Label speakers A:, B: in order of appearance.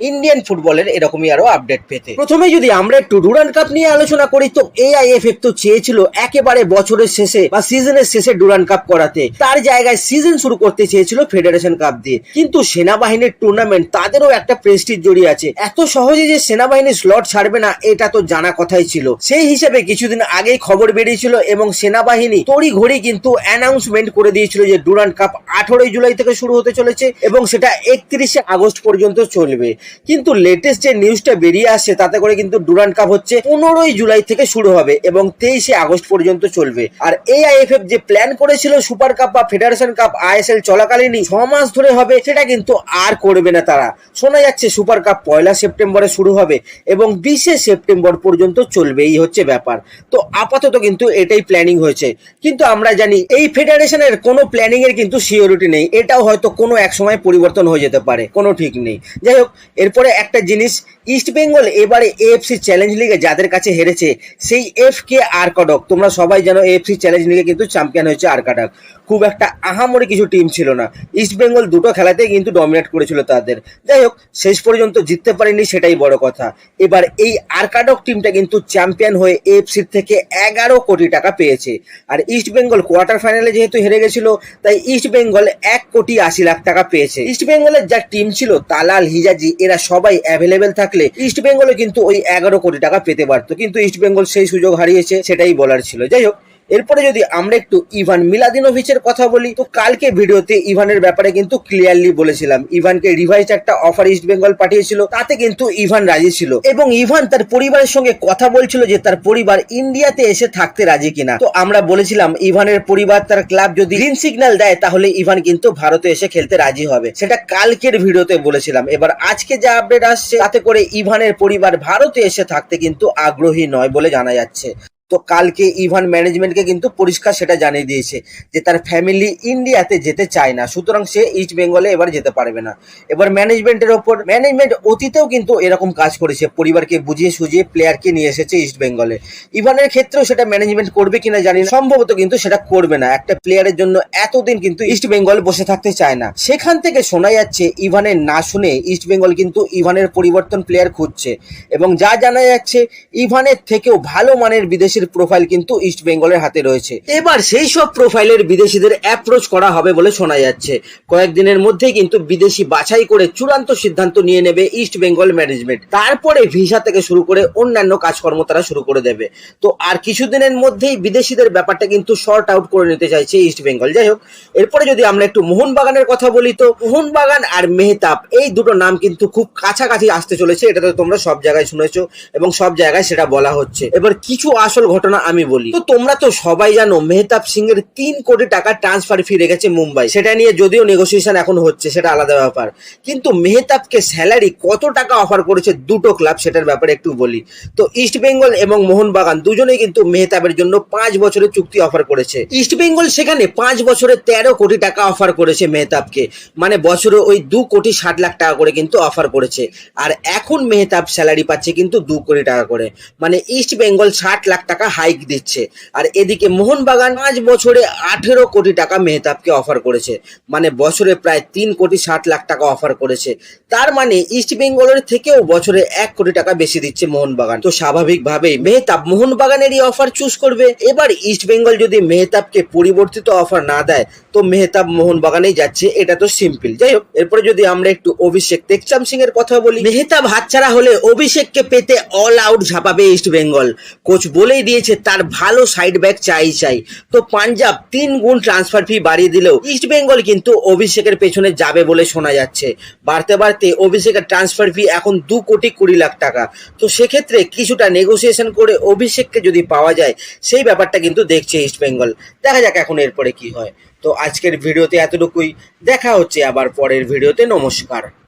A: Indian ফুটবলের এরকমই আরও আপডেট পেতে। প্রথমে যদি আমরা একটু ডুরান কাপ নিয়ে আলোচনা করি, তো এআইএফএফ তো চেয়েছিল একেবারে বছরের শেষে বা সিজনের শেষে ডুরান কাপ করাতে। তার জায়গায় সিজন শুরু করতে চেয়েছিল ফেডারেশন কাপ দিয়ে। কিন্তু সেনাবাহিনীর টুর্নামেন্ট তাদেরও একটা প্রেস্টিজ জড়িয়ে আছে। এত সহজে যে সেনাবাহিনীর স্লট ছাড়বে না, এটা তো জানা কথাই ছিল। সেই হিসেবে কিছুদিন আগেই খবর বেরিয়েছিল এবং সেনাবাহিনী তড়ি ঘড়ি কিন্তু অ্যানাউন্সমেন্ট করে দিয়েছিল যে ডুরান কাপ আঠারোই জুলাই থেকে শুরু হতে চলেছে এবং সেটা একত্রিশে আগস্ট পর্যন্ত চলবে। কিন্তু লেটেস্ট যে নিউজটা বেরিয়ে আসছে, তাতে করে কিন্তু ডুরান কাপ হচ্ছে পনেরোই জুলাই থেকে শুরু হবে এবং তেইশে আগস্ট পর্যন্ত চলবে। আর এই এআইএফএফ যে প্ল্যান করেছিল সুপার কাপ বা ফেডারেশন কাপ আইএসএল চলাকালীনই, ছ মাস ধরে হবে, সেটা কিন্তু আর করবে না তারা। শোনা যাচ্ছে সুপার কাপ পয়লা সেপ্টেম্বরে শুরু হবে এবং বিশে সেপ্টেম্বর পর্যন্ত চলবে, এই হচ্ছে ব্যাপার। তো আপাতত কিন্তু এটাই প্ল্যানিং হয়েছে। কিন্তু আমরা জানি, এই ফেডারেশনের কোনো প্ল্যানিং এর কিন্তু সিওরিটি নেই। এটাও হয়তো কোনো এক সময় পরিবর্তন হয়ে যেতে পারে, কোনো ঠিক নেই। যাই হোক এরপরে একটা জিনিস ইস্ট বেঙ্গল এবারে এএফসি চ্যালেঞ্জ লিগে যাদের কাছে হেরেছে, সেই এফ কে আরকাডক তোমরা সবাই জানো এএফসি চ্যালেঞ্জ লিগে কিন্তু চ্যাম্পিয়ন হয়েছে আরকাডক খুব একটা আহামরি কিছু টিম ছিল না। ইস্ট বেঙ্গল দুটো খেলাতেই কিন্তু ডমিনেট করেছিল তাদের। যাই হোক, শেষ পর্যন্ত জিততে পারেনি সেটাই বড় কথা। এবার এই আরকাডক টিমটা কিন্তু চ্যাম্পিয়ন হয়ে এএফসির থেকে এগারো কোটি টাকা পেয়েছে। আর ইস্ট বেঙ্গল কোয়ার্টার ফাইনালে যেহেতু হেরে গেছিল, তাই ইস্ট বেঙ্গল এক কোটি আশি লাখ টাকা পেয়েছে। ইস্ট বেঙ্গলের যা টিম ছিল, তালাল, হিজাজি, এরা সবাই অ্যাভেলেবেল থাকলে ইস্ট বেঙ্গলে কিন্তু ওই এগারো কোটি টাকা পেতে পারতো। কিন্তু ইস্ট বেঙ্গল সেই সুযোগ হারিয়েছে, সেটাই বলার ছিল। যাই হোক এরপরে যদি আমরা একটু ইভান মিলাদিনোভিচের কথা বলি, তো কালকে ভিডিওতে ইভানের ব্যাপারে কিন্তু ক্লিয়ারলি বলেছিলাম। ইভানকে রিভাইজ একটা অফার ইস্ট বেঙ্গল পাঠিয়েছিল, তাতে কিন্তু ইভান রাজি ছিল। এবং ইভান তার পরিবারের সঙ্গে কথা বলছিল যে তার পরিবার ইন্ডিয়াতে এসে থাকতে রাজি কিনা। তো আমরা বলেছিলাম, ইভানের পরিবার তার ক্লাব যদি গ্রিন সিগন্যাল দেয়, তাহলে ইভান কিন্তু ভারতে এসে খেলতে রাজি হবে। সেটা কালকের ভিডিওতে বলেছিলাম। এবার আজকে যা আপডেট আসছে, তাতে করে ইভানের পরিবার ভারতে এসে থাকতে কিন্তু আগ্রহী নয় বলে জানা যাচ্ছে। তো কালকে ইভান ম্যানেজমেন্টকে কিন্তু পরিষ্কার সেটা জানিয়ে দিয়েছে যে তার ফ্যামিলি ইন্ডিয়াতে যেতে চায় না, সুতরাং সে ইস্ট বেঙ্গলে এবার যেতে পারবে না। এবার ম্যানেজমেন্টের ওপর, ম্যানেজমেন্ট অতীতেও কিন্তু এরকম কাজ করেছে, পরিবারকে বুঝিয়ে সুঝিয়ে প্লেয়ারকে নিয়ে এসেছে ইস্ট বেঙ্গলে ইভানের ক্ষেত্রেও সেটা ম্যানেজমেন্ট করবে কিনা জানি না, সম্ভবত কিন্তু সেটা করবে না। একটা প্লেয়ারের জন্য এতদিন কিন্তু ইস্ট বেঙ্গল বসে থাকতে চায় না। সেখান থেকে শোনা যাচ্ছে, ইভানের না শুনে ইস্ট বেঙ্গল কিন্তু ইভানের পরিবর্তন প্লেয়ার খুঁজছে। এবং যা জানা যাচ্ছে, ইভানের থেকেও ভালো মানের বিদেশির প্রোফাইল কিন্তু ইস্ট বেঙ্গলের হাতে রয়েছে। এবার সেই সব প্রোফাইলের বিদেশিদের অ্যাপ্রোচ করা হবে বলে শোনা যাচ্ছে। কয়েকদিনের মধ্যেই কিন্তু বিদেশি বাছাই করে চূড়ান্ত সিদ্ধান্ত নিয়ে নেবে ইস্ট বেঙ্গল ম্যানেজমেন্ট তারপরে ভিসা থেকে শুরু করে অন্যান্য কাজকর্ম তারা শুরু করে দেবে। তো আর কিছুদিনের মধ্যেই বিদেশিদের ব্যাপারটা কিন্তু শর্ট আউট করে নিতে চাইছে ইস্ট বেঙ্গল যাই হোক, এরপরে যদি আমরা একটু মোহনবাগানের কথা বলি, তো মোহনবাগান আর মেহতাব, এই দুটো নাম কিন্তু খুব কাছাকাছি আসতে চলেছে, এটা তো তোমরা সব জায়গায় শুনেছো এবং সব জায়গায় সেটা বলা হচ্ছে। এবার কিছু আসল ঘটনা আমি বলি। তো তোমরা তো সবাই জানো, মেহতাব সিং এর তিন কোটি টাকা ট্রান্সফার ফিরে গেছে মুম্বাই। সেটা নিয়ে যদিও নেগোসিয়েশন এখন হচ্ছে, সেটা আলাদা ব্যাপার। কিন্তু মেহতাবকে স্যালারি কত টাকা অফার করেছে দুটো ক্লাব সেটার ব্যাপারে একটু বলি। তো ইস্ট বেঙ্গল এবং মোহনবাগান দুজনেই কিন্তু মেহতাবের জন্য পাঁচ বছরের চুক্তি অফার করেছে। ইস্ট বেঙ্গল সেখানে পাঁচ বছরে তেরো কোটি টাকা অফার করেছে মেহতাবকে। মানে বছরে ওই দু কোটি ষাট লাখ টাকা করে কিন্তু অফার করেছে। আর এখন মেহতাব স্যালারি পাচ্ছে কিন্তু দু কোটি টাকা করে। মানে ইস্ট বেঙ্গল ষাট লাখ টাকা হাইক দিচ্ছে। আর এদিকে মোহনবাগান পাঁচ বছরে আঠেরো কোটি টাকা মেহতাবকে অফার করেছে। মানে বছরে প্রায় তিন কোটি ষাট লাখ টাকা অফার করেছে। তার মানে ইস্ট বেঙ্গলের থেকেও বছরে এক কোটি টাকা বেশি দিচ্ছে মোহনবাগান। তো স্বাভাবিকভাবেই মেহতাব মোহনবাগানেরই অফার চুজ করবে। এবার ইস্ট বেঙ্গল যদি মেহতাবকে পরিবর্তিত অফার না দেয়, তো মেহতাব মোহনবাগানেই যাচ্ছে। এটা তো সিম্পল যাই হোক, এরপরে যদি আমরা একটু অভিষেক টেকচাম সিং এর কথা বলি। মেহতাব হাতছাড়া হলে অভিষেককে পেতে অল আউট ঝাঁপাবে ইস্ট বেঙ্গল কোচ বলেই দিয়েছে, তার ভালো সাইড ব্যাক চাই চাই। তো পাঞ্জাব তিন গুণ ট্রান্সফার ফি বাড়িয়ে দিলেও ইস্ট বেঙ্গল কিন্তু অভিষেকের পেছনে যাবে বলে শোনা যাচ্ছে। বাড়তে বাড়তে অভিষেকের ট্রান্সফার ফি এখন দু কোটি কুড়ি লাখ টাকা। তো সেক্ষেত্রে কিছুটা নেগোসিয়েশন করে অভিষেককে যদি পাওয়া যায়, সেই ব্যাপারটা কিন্তু দেখছে ইস্ট বেঙ্গল দেখা যাক এখন এরপরে কি হয়। তো আজকের ভিডিওতে এতটুকুই। দেখা হচ্ছে আবার পরের ভিডিওতে। নমস্কার।